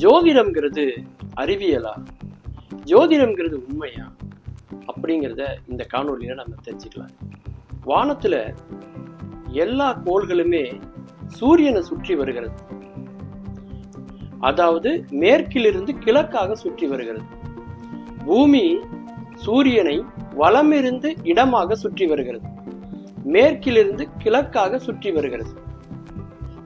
ஜோதிடம்ங்கிறது அறிவியலா? ஜோதிடம்ங்கிறது உண்மையா? அப்படிங்கிறத இந்த காணொலியில நம்ம தெரிஞ்சுக்கலாம். வானத்துல எல்லா கோள்களுமே சூரியனை சுற்றி வருகிறது. அதாவது மேற்கிலிருந்து கிழக்காக சுற்றி வருகிறது. பூமி சூரியனை வலமிருந்து இடமாக சுற்றி வருகிறது. மேற்கிலிருந்து கிழக்காக சுற்றி வருகிறது.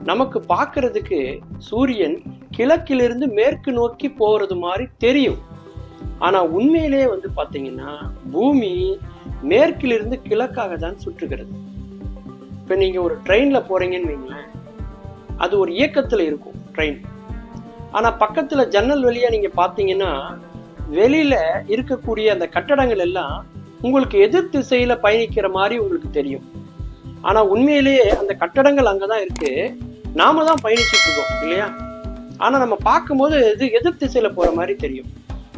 நமக்கு பார்க்கறதுக்கு சூரியன் கிழக்கிலிருந்து மேற்கு நோக்கி போகிறது மாதிரி தெரியும். ஆனால் உண்மையிலேயே வந்து பார்த்தீங்கன்னா பூமி மேற்கிலிருந்து கிழக்காக தான் சுற்றுகிறது. இப்போ நீங்கள் ஒரு ட்ரெயினில் போகிறீங்கன்னு வைங்களேன் அது ஒரு இயக்கத்தில் இருக்கும் ட்ரெயின். ஆனால் பக்கத்தில் ஜன்னல் வழியாக நீங்கள் பார்த்தீங்கன்னா வெளியில் இருக்கக்கூடிய அந்த கட்டடங்கள் எல்லாம் உங்களுக்கு எதிர் திசையில் பயணிக்கிற மாதிரி உங்களுக்கு தெரியும். ஆனால் உண்மையிலேயே அந்த கட்டடங்கள் அங்கே தான் இருக்குது நாம தான் பயணிச்சுட்டு இருக்கோம் இல்லையா? ஆனா நம்ம பார்க்கும்போது இது எதிர் திசையில் போகிற மாதிரி தெரியும்.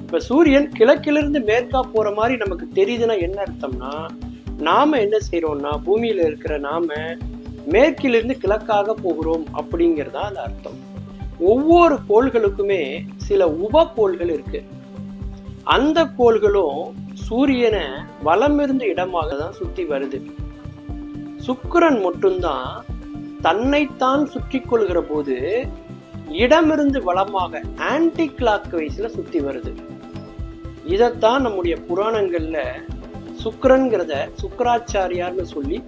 இப்போ சூரியன் கிழக்கிலிருந்து மேற்கா போகிற மாதிரி நமக்கு தெரியுதுன்னா என்ன அர்த்தம்னா நாம என்ன செய்கிறோம்னா பூமியில் இருக்கிற நாம மேற்கிலிருந்து கிழக்காக போகிறோம் அப்படிங்கிறதா அந்த அர்த்தம். ஒவ்வொரு கோள்களுக்குமே சில உப கோள்கள் இருக்கு. அந்த கோள்களும் சூரியனை வலமிருந்து இடமாக தான் சுற்றி வருது. சுக்கரன் மட்டும்தான் தன்னைத்தான் சுற்றி கொள்கிற போது இடமிருந்து வளமாக ஆன்டி கிளாக் வைஸில் சுற்றி வருது. இதைத்தான் நம்முடைய புராணங்களில் சுக்கரன்கிறத சுக்கராச்சாரியார்னு சொல்லி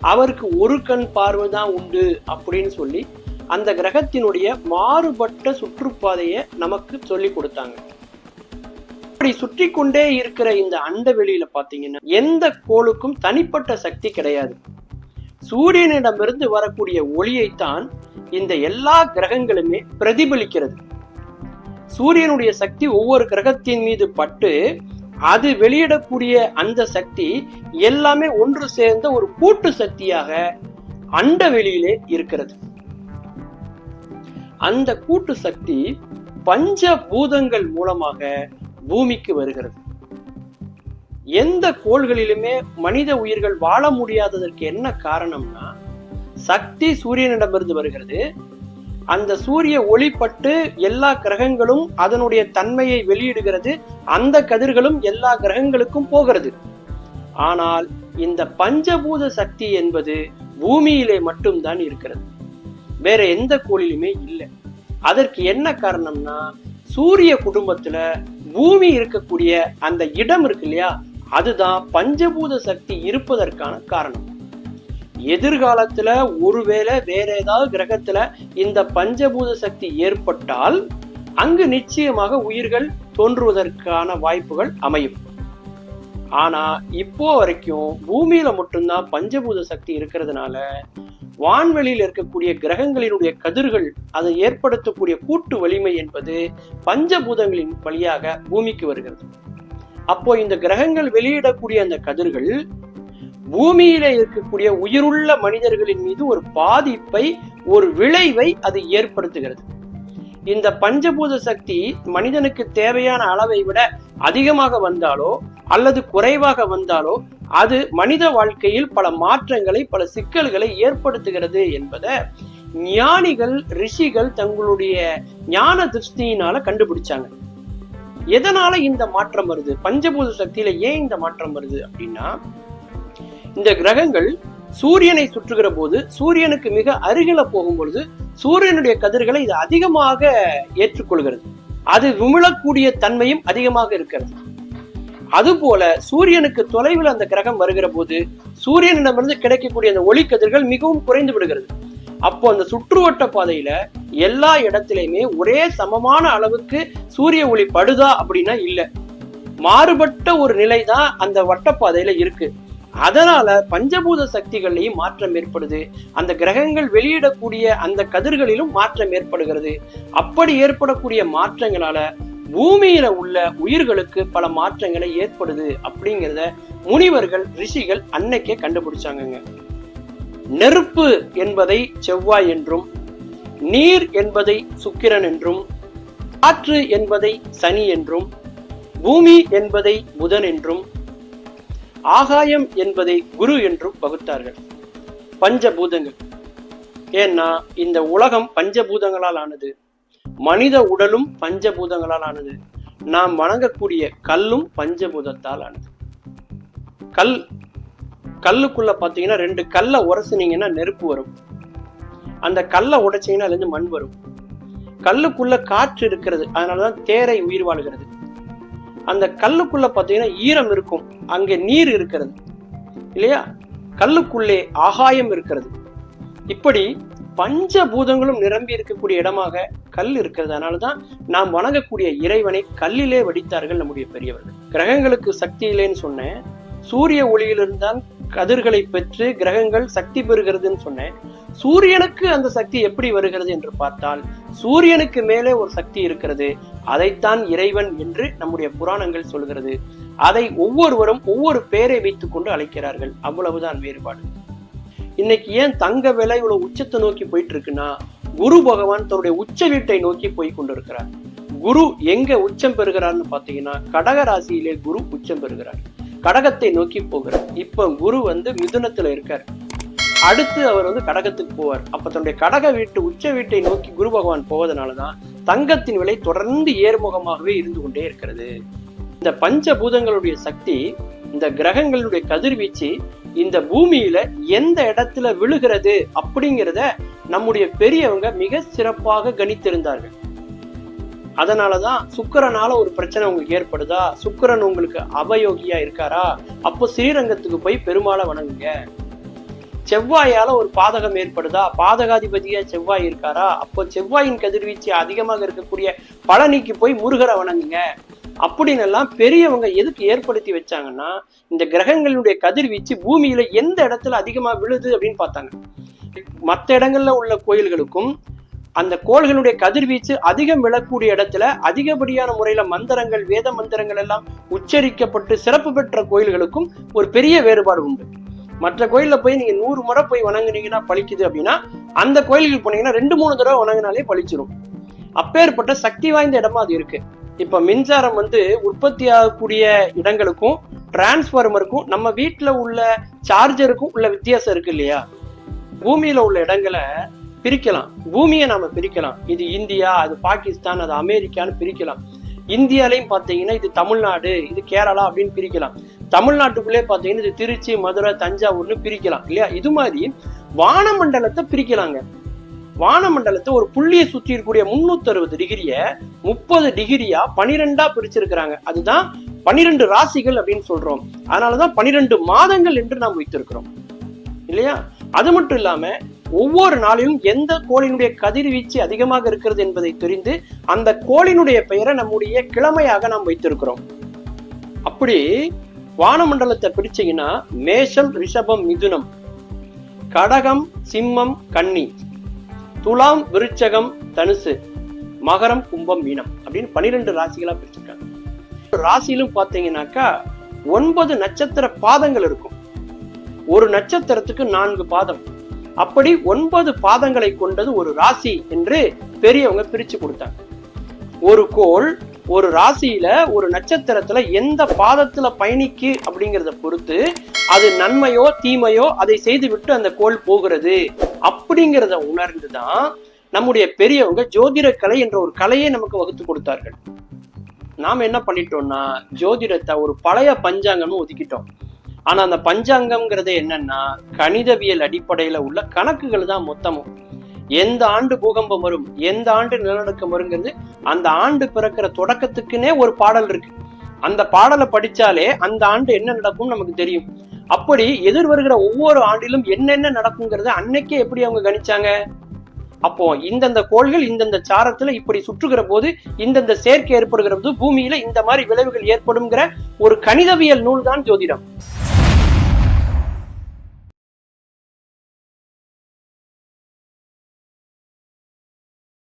அவருக்கு ஒரு கண் பார்வை தான் உண்டு அப்படின்னு சொல்லி அந்த கிரகத்தினுடைய மாறுபட்ட சுற்றுப்பாதையை நமக்கு சொல்லி கொடுத்தாங்க. அப்படி சுற்றி கொண்டே இருக்கிற இந்த அண்ட வெளியில பாத்தீங்கன்னா எந்த கோளுக்கும் தனிப்பட்ட சக்தி கிடையாது. சூரியனிடமிருந்து வரக்கூடிய ஒளியைத்தான் இந்த எல்லா கிரகங்களுமே பிரதிபலிக்கிறது. சூரியனுடைய சக்தி ஒவ்வொரு கிரகத்தின் மீது பட்டு அது வெளியிடக்கூடிய அந்த சக்தி எல்லாமே ஒன்று சேர்ந்த ஒரு கூட்டு சக்தியாக அண்ட வெளியிலே இருக்கிறது. அந்த கூட்டு சக்தி பஞ்ச பூதங்கள் மூலமாக பூமிக்கு வருகிறது. எந்த கோள்களிலுமே மனித உயிர்கள் வாழ முடியாததற்கு என்ன காரணம்னா சக்தி சூரியனிடமிருந்து வருகிறது. அந்த சூரிய ஒளிப்பட்டு எல்லா கிரகங்களும் அதனுடைய தன்மையை வெளியிடுகிறது. அந்த கதிர்களும் எல்லா கிரகங்களுக்கும் போகிறது. ஆனால் இந்த பஞ்சபூத சக்தி என்பது பூமியிலே மட்டும்தான் இருக்கிறது. வேற எந்த கோளிலுமே இல்லை. அதற்கு என்ன காரணம்னா சூரிய குடும்பத்துல பூமி இருக்கக்கூடிய அந்த இடம் இருக்கு இல்லையா? அதுதான் பஞ்சபூத சக்தி இருப்பதற்கான காரணம். எதிர்காலத்துல ஒருவேளை வேற ஏதாவது கிரகத்துல இந்த பஞ்சபூத சக்தி ஏற்பட்டால் அங்கு நிச்சயமாக உயிர்கள் தோன்றுவதற்கான வாய்ப்புகள் அமையும். ஆனா இப்போ வரைக்கும் பூமியில மட்டும்தான் பஞ்சபூத சக்தி இருக்கிறதுனால வான்வெளியில் இருக்கக்கூடிய கிரகங்களினுடைய கதிர்கள் அதை ஏற்படுத்தக்கூடிய கூட்டு வலிமை என்பது பஞ்சபூதங்களின் வழியாக பூமிக்கு வருகிறது. அப்போ இந்த கிரகங்கள் வெளியிடக்கூடிய அந்த கதிர்கள் பூமியில இருக்கக்கூடிய உயிருள்ள மனிதர்களின் மீது ஒரு பாதிப்பை ஒரு விளைவை அது ஏற்படுத்துகிறது. இந்த பஞ்சபூத சக்தி மனிதனுக்கு தேவையான அளவை விட அதிகமாக வந்தாலோ அல்லது குறைவாக வந்தாலோ அது மனித வாழ்க்கையில் பல மாற்றங்களை பல சிக்கல்களை ஏற்படுத்துகிறது என்பதை ஞானிகள் ரிஷிகள் தங்களுடைய ஞான திருஷ்டியினால கண்டுபிடிச்சாங்க. எதனால இந்த மாற்றம் வருது? பஞ்சபூத சக்தியில ஏன் இந்த மாற்றம் வருது அப்படின்னா இந்த கிரகங்கள் சூரியனை சுற்றுகிற போது சூரியனுக்கு மிக அருகில போகும் பொழுது சூரியனுடைய கதிர்களை இது அதிகமாக ஏற்றுக்கொள்கிறது. அது விமிழக்கூடிய தன்மையும் அதிகமாக இருக்கிறது. அதுபோல சூரியனுக்கு தொலைவில் அந்த கிரகம் வருகிற போது சூரியனிடமிருந்து கிடைக்கக்கூடிய அந்த ஒளி கதிர்கள் மிகவும் குறைந்து விடுகிறது. அப்போ அந்த சுற்றுவட்ட பாதையில எல்லா இடத்திலையுமே ஒரே சமமான அளவுக்கு சூரிய ஒளி படுதா அப்படின்னா இல்லை. மாறுபட்ட ஒரு நிலை தான் அந்த வட்டப்பாதையில இருக்கு. அதனால பஞ்சபூத சக்திகள்லையும் மாற்றம் ஏற்படுது. அந்த கிரகங்கள் வெளியிடக்கூடிய அந்த கதிர்களிலும் மாற்றம் ஏற்படுகிறது. அப்படி ஏற்படக்கூடிய மாற்றங்களால பூமியில உள்ள உயிர்களுக்கு பல மாற்றங்களை ஏற்படுது அப்படிங்கிறத முனிவர்கள் ரிஷிகள் அன்னைக்கே கண்டுபிடிச்சாங்கங்க. நெருப்பு என்பதை செவ்வாய் என்றும் நீர் என்பதை சுக்கிரன் என்றும் காற்று என்பதை சனி என்றும் பூமி என்பதை புதன் என்றும் ஆகாயம் என்பதை குரு என்றும் வகுத்தார்கள் பஞ்சபூதங்கள். ஏன்னா இந்த உலகம் பஞ்சபூதங்களால் ஆனது மனித உடலும் பஞ்சபூதங்களால் ஆனது நாம் வணங்கக்கூடிய கல்லும் பஞ்சபூதத்தால் ஆனது. கல் கல்லுக்குள்ள பார்த்தீங்கன்னா ரெண்டு கல்லை உரசுனீங்கன்னா நெருப்பு வரும். அந்த கல்லை உடைச்சிங்கன்னா அதுலேருந்து மண் வரும். கல்லுக்குள்ள காற்று இருக்கிறது அதனாலதான் தேரை உயிர் வாழ்கிறது. அந்த கல்லுக்குள்ள பார்த்தீங்கன்னா ஈரம் இருக்கும் அங்கே நீர் இருக்கிறது. இல்லையா? கல்லுக்குள்ளே ஆகாயம் இருக்கிறது. இப்படி பஞ்சபூதங்களும் நிரம்பி இருக்கக்கூடிய இடமாக கல் இருக்கிறது. அதனாலதான் நாம் வணங்கக்கூடிய இறைவனை கல்லிலே வடித்தார்கள் நம்முடைய பெரியவர்கள். கிரகங்களுக்கு சக்தி இல்லைன்னு சொன்னேன். சூரிய ஒளியிலிருந்தான் கதிர்களை பெற்று கிரகங்கள் சக்தி பெறுகிறதுன்னு சொன்னேன். சூரியனுக்கு அந்த சக்தி எப்படி வருகிறது என்று பார்த்தால் சூரியனுக்கு மேலே ஒரு சக்தி இருக்கிறது. அதைத்தான் இறைவன் என்று நம்முடைய புராணங்கள் சொல்கிறது. அதை ஒவ்வொருவரும் ஒவ்வொரு பெயரை வைத்துக் கொண்டு அழைக்கிறார்கள். அவ்வளவுதான் வேறுபாடு. இன்னைக்கு ஏன் தங்க விலை இவ்வளவு உச்சத்தை நோக்கி போயிட்டு இருக்குன்னா குரு பகவான் தன்னுடைய உச்ச வீட்டை நோக்கி போய் கொண்டிருக்கிறார். குரு எங்க உச்சம் பெறுகிறார்னு பாத்தீங்கன்னா கடக ராசியிலே குரு உச்சம் பெறுகிறார். கடகத்தை நோக்கி போகிறார். இப்ப குரு வந்து மிதுனத்துல இருக்கார். அடுத்து அவர் வந்து கடகத்துக்கு போவார். அப்ப தன்னுடைய கடக வீட்டு உச்ச வீட்டை நோக்கி குரு பகவான் போவதனாலதான் தங்கத்தின் விலை தொடர்ந்து ஏர்முகமாகவே இருந்து கொண்டே இருக்கிறது. இந்த பஞ்சபூதங்களுடைய சக்தி இந்த கிரகங்களுடைய கதிர்வீச்சு இந்த பூமியில எந்த இடத்துல விழுகிறது அப்படிங்கிறத நம்முடைய பெரியவங்க மிக சிறப்பாக கணித்திருந்தார்கள். அதனாலதான் சுக்கரனால ஒரு பிரச்சனை உங்களுக்கு ஏற்படுதா? சுக்கரன் உங்களுக்கு அபயோகியா இருக்காரா? அப்போ ஸ்ரீரங்கத்துக்கு போய் பெருமாளை வணங்குங்க. செவ்வாயால ஒரு பாதகம் ஏற்படுதா? பாதகாதிபதியா செவ்வாய் இருக்காரா? அப்போ செவ்வாயின் கதிர்வீச்சு அதிகமாக இருக்கக்கூடிய பழனிக்கு போய் முருகரை வணங்குங்க. அப்படின்னு எல்லாம் பெரியவங்க எதுக்கு ஏற்படுத்தி வச்சாங்கன்னா இந்த கிரகங்களுடைய கதிர்வீச்சு பூமியில எந்த இடத்துல அதிகமா விழுது அப்படின்னு பார்த்தாங்க. மற்ற இடங்கள்ல உள்ள கோயில்களுக்கும் அந்த கோள்களுடைய கதிர்வீச்சு அதிகம் விழக்கூடிய இடத்துல அதிகப்படியான முறையில மந்திரங்கள் வேத மந்திரங்கள் எல்லாம் உச்சரிக்கப்பட்டு சிறப்பு பெற்ற கோயில்களுக்கும் ஒரு பெரிய வேறுபாடு உண்டு. மற்ற கோயில்ல போய் நீங்க நூறு முறை போய் வணங்குனீங்கன்னா பழிக்குது அப்படின்னா அந்த கோயிலுக்கு போனீங்கன்னா ரெண்டு மூணு தடவை வணங்கினாலே பழிச்சிரும். அப்பேற்பட்ட சக்தி வாய்ந்த இடமா அது இருக்கு. இப்ப மின்சாரம் வந்து உற்பத்தி ஆகக்கூடிய இடங்களுக்கும் டிரான்ஸ்ஃபார்மருக்கும் நம்ம வீட்டுல உள்ள சார்ஜருக்கும் உள்ள வித்தியாசம் இருக்கு இல்லையா? பூமியில உள்ள இடங்களை பிரிக்கலாம். பூமியை நாம பிரிக்கலாம். இது இந்தியா அது பாகிஸ்தான் அது அமெரிக்கான்னு பிரிக்கலாம். இந்தியாலையும் பார்த்தீங்கன்னா இது தமிழ்நாடு இது கேரளா அப்படின்னு பிரிக்கலாம். தமிழ்நாட்டுக்குள்ளே பார்த்தீங்கன்னா இது திருச்சி மதுரை தஞ்சாவூர்னு பிரிக்கலாம். இல்லையா? இது மாதிரி வானமண்டலத்தை பிரிக்கலாங்க. வானமண்டலத்தை ஒரு புள்ளியை சுற்றி இருக்கக்கூடிய முன்னூத்தி அறுபது டிகிரிய முப்பது டிகிரியா பனிரெண்டா பிரிச்சிருக்கிறாங்க. அதுதான் பனிரெண்டு ராசிகள் அப்படின்னு சொல்றோம். அதனாலதான் பனிரெண்டு மாதங்கள் என்று நாம் வைத்திருக்கிறோம். இல்லையா? அது மட்டும் இல்லாம ஒவ்வொரு நாளிலும் எந்த கோளினுடைய கதிர்வீச்சு அதிகமாக இருக்கிறது என்பதை தெரிந்து அந்த கோளினுடைய பெயரை நம்முடைய கிழமையாக நாம் வைத்திருக்கிறோம். அப்படி வானமண்டலத்தை பிரிச்சீங்கன்னா மேஷம் ரிஷபம் மிதுனம் கடகம் சிம்மம் கன்னி துலாம் விருச்சகம் தனுசு மகரம் கும்பம் மீனம் அப்படின்னு பனிரெண்டு ராசிகளா பிரிச்சிருக்காங்க. ராசியிலும் பார்த்தீங்கன்னாக்கா ஒன்பது நட்சத்திர பாதங்கள் இருக்கும். ஒரு நட்சத்திரத்துக்கு நான்கு பாதம். அப்படி ஒன்பது பாதங்களை கொண்டது ஒரு ராசி என்று பெரியவங்க பிரிச்சு கொடுத்தாங்க. ஒரு கோள் ஒரு ராசியில ஒரு நட்சத்திரத்துல எந்த பாதத்துல பயணிக்கு அப்படிங்கிறத பொறுத்து அது நன்மையோ தீமையோ அதை செய்துவிட்டு அந்த கோள் போகிறது அப்படிங்கிறத உணர்ந்துதான் நம்முடைய பெரியவங்க ஜோதிட கலை என்ற ஒரு கலையை நமக்கு வகுத்து கொடுத்தார்கள். நாம் என்ன பண்ணிட்டோம்னா ஜோதிடத்தை ஒரு பழைய பஞ்சாங்கம்னு ஒதுக்கிட்டோம். ஆனா அந்த பஞ்சாங்கம்ங்கிறது என்னன்னா கணிதவியல் அடிப்படையில உள்ள கணக்குகள் தான் மொத்தமும். எந்த ஆண்டு பூகம்பம் வரும் எந்த ஆண்டு நிலநடுக்கம் வருங்கிறது அந்த ஆண்டு பிறக்கிற தொடக்கத்துக்குன்னே ஒரு பாடல் இருக்கு. அந்த பாடலை படிச்சாலே அந்த ஆண்டு என்ன நடக்கும் நமக்கு தெரியும். அப்படி எதிர் வருகிற ஒவ்வொரு ஆண்டிலும் என்னென்ன நடக்குங்கிறத அன்னைக்கே எப்படி அவங்க கணிச்சாங்க? அப்போ இந்தந்த கோள்கள் இந்தந்த சாரத்துல இப்படி சுற்றுகிற போது இந்தந்த சேர்க்கை ஏற்படுகிற போது பூமியில இந்த மாதிரி விளைவுகள் ஏற்படுங்கிற ஒரு கணிதவியல் நூல் தான் ஜோதிடம்.